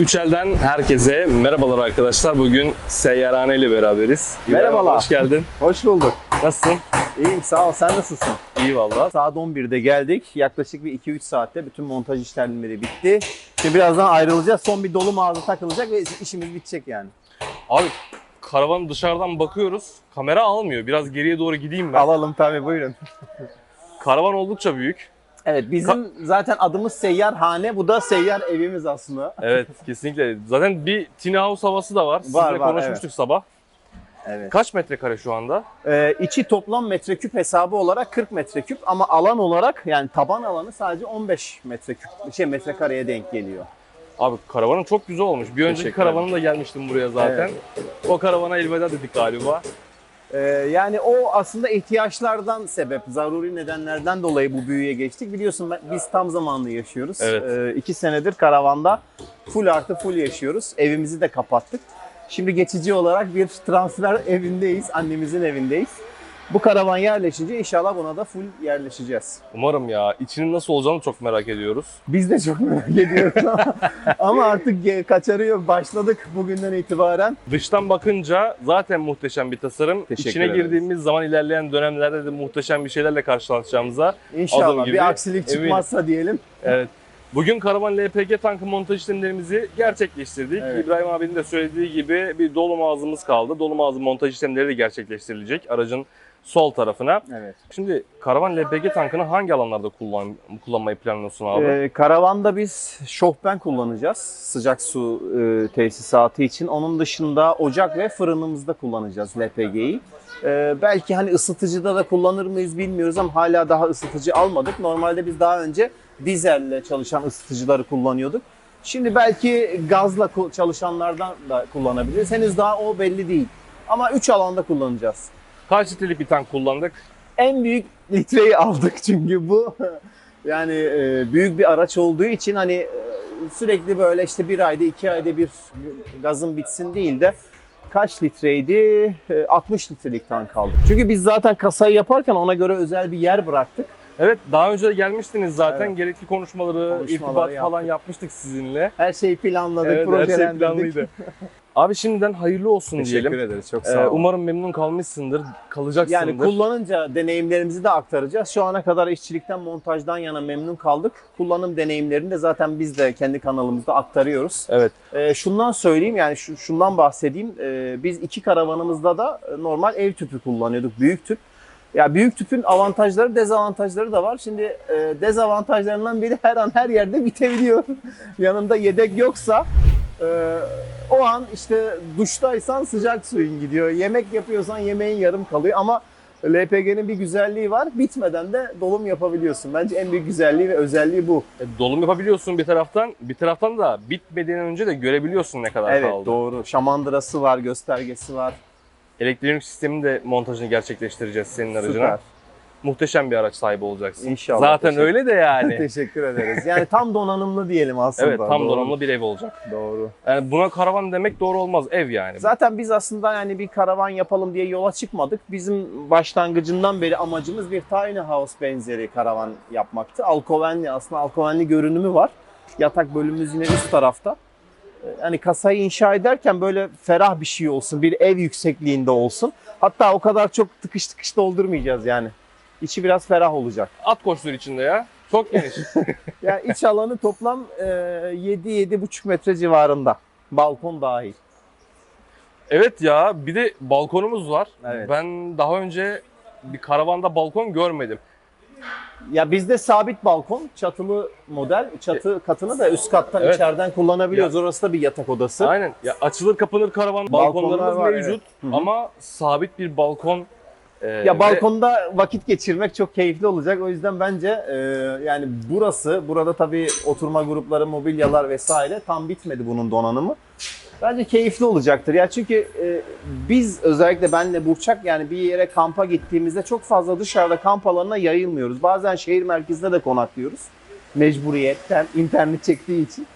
Üçel'den herkese merhabalar arkadaşlar. Bugün Seyyarhane ile beraberiz. İbrahim, Merhabalar. Hoş geldin. Hoş bulduk. Nasılsın? İyiyim sağ ol. Sen nasılsın? İyi valla. Saat 11'de geldik. Yaklaşık bir 2-3 saatte bütün montaj işlemleri bitti. Şimdi birazdan ayrılacağız. Son bir dolu mağaza takılacak ve işimiz bitecek yani. Abi karavanı dışarıdan bakıyoruz. Kamera almıyor. Biraz geriye doğru gideyim ben. Alalım tabii buyurun. Karavan oldukça büyük. Evet bizim zaten adımız seyyar hane. Bu da seyyar evimiz aslında. Evet kesinlikle. Zaten bir tiny house havası da var. Sizle Var, var, konuşmuştuk sabah. Evet. Kaç metrekare şu anda? Ee, içi toplam metreküp hesabı olarak 40 metreküp ama alan olarak yani taban alanı sadece 15 metreküp şey metrekareye denk geliyor. Abi karavanın çok güzel olmuş. Bir önceki Teşekkür karavanım da gelmiştim buraya zaten. O karavana elveda dedik galiba. Ee, yani o aslında ihtiyaçlardan sebep, zaruri nedenlerden dolayı bu büyüye geçtik. Biliyorsun ben- biz tam zamanlı yaşıyoruz. Evet. Ee, iki senedir karavanda full artı full yaşıyoruz. Evimizi de kapattık. Şimdi geçici olarak bir transfer evindeyiz, annemizin evindeyiz. Bu karavan yerleşince inşallah buna da full yerleşeceğiz. Umarım ya. içinin nasıl olacağını çok merak ediyoruz. Biz de çok merak ediyoruz ama, ama artık kaçarı yok. Başladık bugünden itibaren. Dıştan bakınca zaten muhteşem bir tasarım. Teşekkür İçine ederiz. girdiğimiz zaman ilerleyen dönemlerde de muhteşem bir şeylerle karşılaşacağımıza İnşallah gibi bir aksilik eminim. çıkmazsa diyelim. Evet. Bugün karavan LPG tankı montaj işlemlerimizi gerçekleştirdik. Evet. İbrahim abinin de söylediği gibi bir dolum ağzımız kaldı. Dolum ağzı montaj işlemleri de gerçekleştirilecek aracın sol tarafına. Evet. Şimdi karavan LPG tankını hangi alanlarda kullan, kullanmayı planlıyorsun abi? Ee, karavanda biz şofben kullanacağız sıcak su e, tesisatı için. Onun dışında ocak ve fırınımızda kullanacağız LPG'yi. Ee, belki hani ısıtıcıda da kullanır mıyız bilmiyoruz ama hala daha ısıtıcı almadık. Normalde biz daha önce dizelle çalışan ısıtıcıları kullanıyorduk. Şimdi belki gazla çalışanlardan da kullanabiliriz. Henüz daha o belli değil. Ama 3 alanda kullanacağız. Kaç litrelik bir tank kullandık? en büyük litreyi aldık çünkü bu yani e, büyük bir araç olduğu için hani e, sürekli böyle işte bir ayda iki ayda bir gazın bitsin değil de kaç litreydi? E, 60 litrelik tank aldık. Çünkü biz zaten kasayı yaparken ona göre özel bir yer bıraktık. Evet daha önce gelmiştiniz zaten. Evet. Gerekli konuşmaları, Konuşmaları irtibat falan yaptık. yapmıştık sizinle. Her şeyi planladık, Evet, her şey projelendirdik. planlıydı. Abi şimdiden hayırlı olsun Teşekkür diyelim. ederiz. Çok Ee, sağ olun. umarım memnun kalmışsındır, kalacaksındır. Yani kullanınca deneyimlerimizi de aktaracağız. Şu ana kadar işçilikten, montajdan yana memnun kaldık. Kullanım deneyimlerini de zaten biz de kendi kanalımızda aktarıyoruz. Evet. Ee, şundan söyleyeyim yani şu, şundan bahsedeyim. Ee, biz iki karavanımızda da e, normal ev tüpü kullanıyorduk. Büyük tüp. Ya büyük tüpün avantajları, dezavantajları da var. Şimdi e, dezavantajlarından biri her an her yerde bitebiliyor. Yanında yedek yoksa e, o an işte duştaysan sıcak suyun gidiyor. Yemek yapıyorsan yemeğin yarım kalıyor ama LPG'nin bir güzelliği var. Bitmeden de dolum yapabiliyorsun. Bence en büyük güzelliği ve özelliği bu. E, dolum yapabiliyorsun bir taraftan. Bir taraftan da bitmediğinden önce de görebiliyorsun ne kadar Evet kaldı. doğru. Şamandırası var, göstergesi var. Elektronik sistemin de montajını gerçekleştireceğiz senin aracına. Süper. Muhteşem bir araç sahibi olacaksın. İnşallah. Zaten öyle de yani. Teşekkür ederiz. Yani tam donanımlı diyelim aslında. evet tam Doğru. donanımlı bir ev olacak. Doğru. Yani buna karavan demek doğru olmaz. Ev yani. Zaten biz aslında yani bir karavan yapalım diye yola çıkmadık. Bizim başlangıcından beri amacımız bir tiny house benzeri karavan yapmaktı. Alkovenli aslında alkovenli görünümü var. Yatak bölümümüz yine üst tarafta. Yani kasayı inşa ederken böyle ferah bir şey olsun, bir ev yüksekliğinde olsun. Hatta o kadar çok tıkış tıkış doldurmayacağız yani. İçi biraz ferah olacak. At koştur içinde ya. Çok geniş. Yani iç alanı toplam e, 7-7,5 metre civarında. Balkon dahil. evet ya bir de balkonumuz var. Evet. Ben daha önce bir karavanda balkon görmedim. Ya bizde sabit balkon, çatılı model. Çatı katını da üst kattan Evet. içeriden kullanabiliyoruz. Orası da bir yatak odası. Aynen. Ya açılır kapanır karavan Balkonlar balkonlarımız var, mevcut evet. Hı hı. ama sabit bir balkon e, Ya ve- balkonda vakit geçirmek çok keyifli olacak. O yüzden bence e, yani burası, burada tabii oturma grupları, mobilyalar vesaire tam bitmedi bunun donanımı. Bence keyifli olacaktır. Ya çünkü e, biz özellikle benle Burçak yani bir yere kampa gittiğimizde çok fazla dışarıda kamp alanına yayılmıyoruz. Bazen şehir merkezinde de konaklıyoruz. Mecburiyetten, internet çektiği için.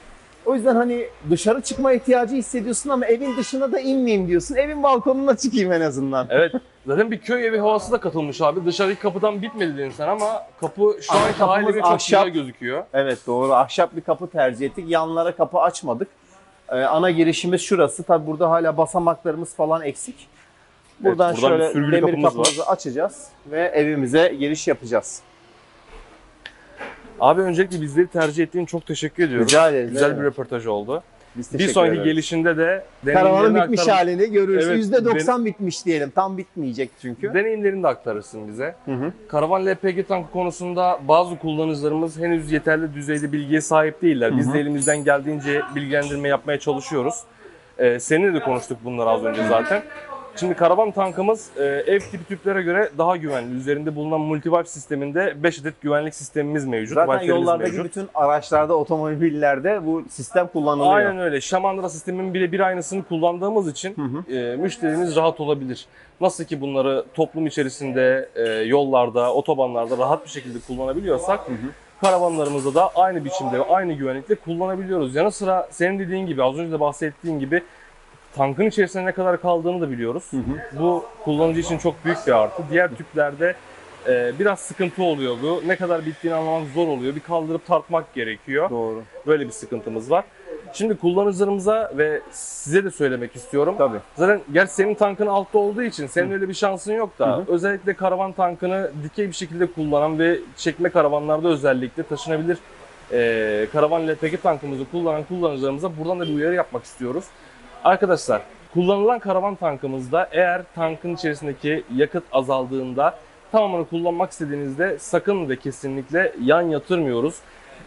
O yüzden hani dışarı çıkma ihtiyacı hissediyorsun ama evin dışına da inmeyeyim diyorsun. Evin balkonuna çıkayım en azından. Evet. Zaten bir köy evi havası da katılmış abi. Dışarıdaki kapıdan bitmedi dedin sen ama kapı şu kapımız haliyle çok ahşap. güzel gözüküyor. Evet doğru. Ahşap bir kapı tercih ettik. Yanlara kapı açmadık. Ee, ana girişimiz şurası. Tabi burada hala basamaklarımız falan eksik. Buradan Evet, buradan şöyle demir kapımız kapımızı açacağız ve evimize giriş yapacağız. Abi öncelikle bizleri tercih ettiğin çok teşekkür ediyoruz. Rica ederiz. Güzel evet. bir röportaj oldu. Biz Bir sonraki ederiz. gelişinde de Karavanın bitmiş aktar- halini görürüz. Evet, %90 bitmiş diyelim. Tam bitmeyecek çünkü. deneyimlerini de aktarırsın bize. Hı hı. Karavan LPG tankı konusunda bazı kullanıcılarımız henüz yeterli düzeyde bilgiye sahip değiller. Biz Hı hı. de elimizden geldiğince bilgilendirme yapmaya çalışıyoruz. Ee, seninle de konuştuk bunları az önce zaten. Şimdi karavan tankımız e, ev tipi tüplere göre daha güvenli. Üzerinde bulunan multivibe sisteminde 5 adet güvenlik sistemimiz mevcut. Zaten Wifi'lerimiz yollardaki mevcut. bütün araçlarda, otomobillerde bu sistem kullanılıyor. Aynen öyle. Şamandıra sistemin birebir aynısını kullandığımız için Hı hı. e, müşterimiz rahat olabilir. Nasıl ki bunları toplum içerisinde, e, yollarda, otobanlarda rahat bir şekilde kullanabiliyorsak karavanlarımızda da aynı biçimde ve aynı güvenlikle kullanabiliyoruz. Yanı sıra senin dediğin gibi az önce de bahsettiğin gibi tankın içerisinde ne kadar kaldığını da biliyoruz. Hı hı. Bu kullanıcı için çok büyük bir artı. Diğer tüplerde e, biraz sıkıntı oluyor bu. Ne kadar bittiğini anlamak zor oluyor. Bir kaldırıp tartmak gerekiyor. Doğru. Böyle bir sıkıntımız var. Şimdi kullanıcılarımıza ve size de söylemek istiyorum. Tabii. Zaten gerçi senin tankın altta olduğu için senin öyle bir şansın yok da Hı hı. özellikle karavan tankını dikey bir şekilde kullanan ve çekme karavanlarda özellikle taşınabilir e, karavan LPG tankımızı kullanan kullanıcılarımıza buradan da bir uyarı yapmak istiyoruz. Arkadaşlar kullanılan karavan tankımızda eğer tankın içerisindeki yakıt azaldığında tamamını kullanmak istediğinizde sakın ve kesinlikle yan yatırmıyoruz.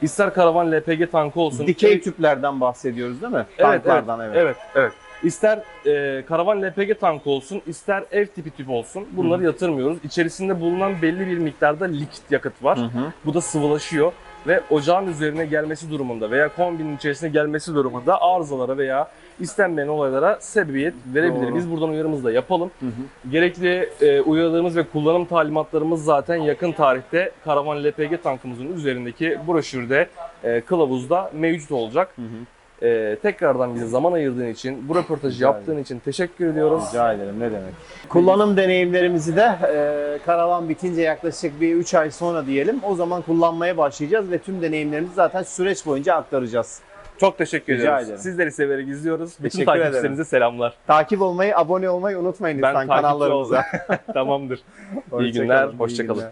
İster karavan LPG tankı olsun. Dikey tüplerden bahsediyoruz değil mi? Evet, Tanklardan evet, evet. evet. İster e, karavan LPG tankı olsun, ister ev tipi tüp olsun. Bunları yatırmıyoruz. İçerisinde bulunan belli bir miktarda likit yakıt var. Hı hı. Bu da sıvılaşıyor ve ocağın üzerine gelmesi durumunda veya kombinin içerisine gelmesi durumunda arızalara veya istenmeyen olaylara sebebiyet verebilir. Doğru. Biz buradan uyarımızı da yapalım. Hı hı. Gerekli e, uyarılarımız ve kullanım talimatlarımız zaten yakın tarihte karavan LPG tankımızın üzerindeki broşürde, e, kılavuzda mevcut olacak. Hı hı. Ee, tekrardan bize zaman ayırdığın için, bu röportajı Rica yaptığın için teşekkür ediyoruz. Rica ederim ne demek. Kullanım deneyimlerimizi de e, karavan bitince yaklaşık bir 3 ay sonra diyelim. O zaman kullanmaya başlayacağız ve tüm deneyimlerimizi zaten süreç boyunca aktaracağız. Çok teşekkür Rica ediyoruz. ederim. Sizleri severek izliyoruz. Bütün Teşekkür takipçilerinize selamlar. Takip olmayı, abone olmayı unutmayın Ben lütfen kanallarımıza. Tamamdır. Hoşça günler, kalın, hoşça kalın. günler.